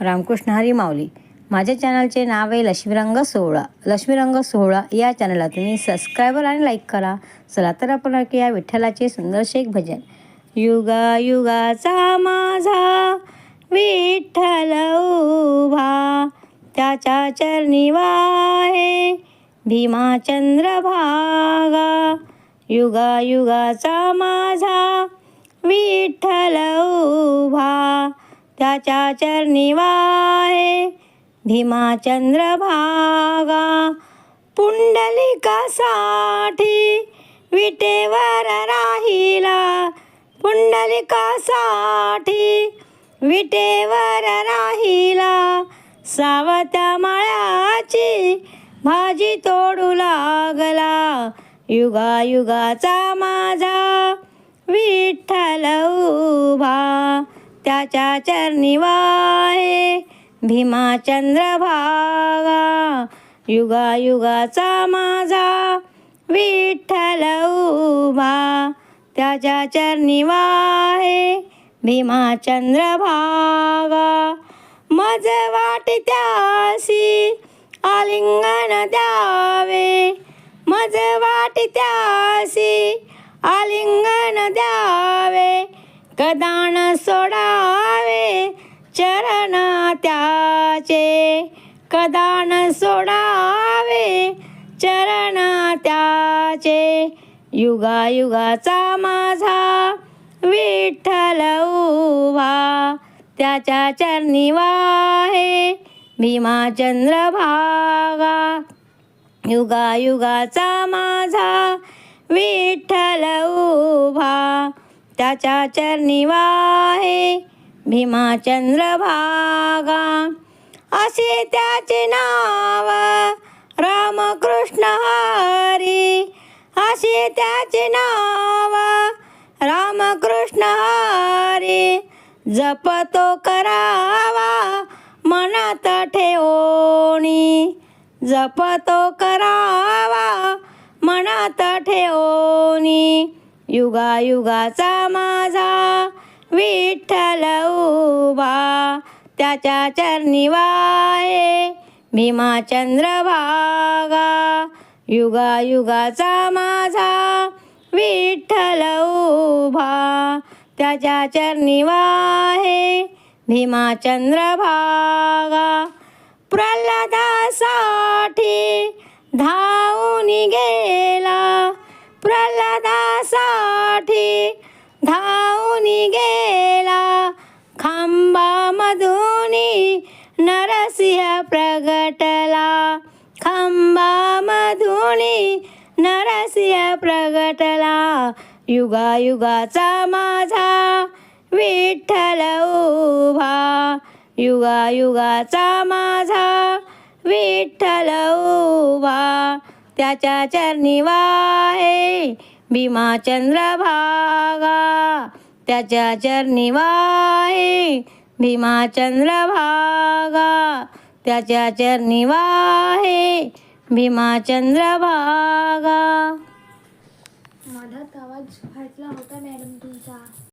रामकृष्ण हरी माऊली. माझ्या चॅनलचे नाव आहे लक्ष्मीरंग सोहळा. लक्ष्मीरंग सोहळा या चॅनलला तुम्ही सबस्क्रायबर आणि लाईक करा. चला तर आपण ऐकूया विठ्ठलाचे सुंदरसे एक भजन. युगा युगाचा माझा विठ्ठल उभा. त्याच्या चरणी वाहे भीमाचंद्र भागा. युगा युगाचा माझा विठ्ठल उभा. त्याच्या चरणी वाहे. भीमाचंद्र भागा. पुंडलिकासाठी विटेवर राहिला. पुंडलिकासाठी विटेवर राहिला. सावत्या माळ्याची भाजी तोडू लागला. युगा युगाचा माझा त्याच्या चरणी वाहे. भीमाचंद्र भागा. युगा युगाचा माझा विठ्ठल उभा. त्याच्या चरणी वाहे. भीमाचंद्र भागा. मज वाट त्यासी आलिंगन द्यावे. मज वाट त्यासी आलिंगन द्यावे कदान सोडावे चरण त्याचे कदान सोडावे चरण त्याचे युगा युगाचा माझा विठ्ठल उभा. त्याच्या चरणी वाहे भीमाचंद्र भागा युगा युगाचा माझा विठ्ठल उभा. त्याच्या चरणी वाहे भीमाचंद्र भागा असे त्याचे नाव रामकृष्ण हरी. असे त्याचे नाव रामकृष्ण हरी. जपतो करावा मनात ठेवणी. जपतो करावा मनात ठेवणी. युगा युगाचा माझा विठ्ठल उभा. त्याच्या चरणी वाहे भीमाचंद्र भागा युगा युगाचा माझा विठ्ठल उभा. त्याच्या चरणी वाहे भीमाचंद्र भागा प्रल्हादासाठी धावून गेला. साठी धावून गेला खांबामधुनी नरसिंह प्रगटला. खांबामधुनी नरसिंह प्रगटला. युगा युगाचा माझा विठ्ठल उभा. युगा युगाचा माझा विठ्ठल उभा. त्याच्या चरणी वाहे भीमा चंद्रभागा त्याच्या चरणी वाहे. भीमा चंद्रभागा त्याच्या चरणी वाहे. भीमा चंद्रभागा. मधात आवाज फाटला होता मॅडम तुमचा.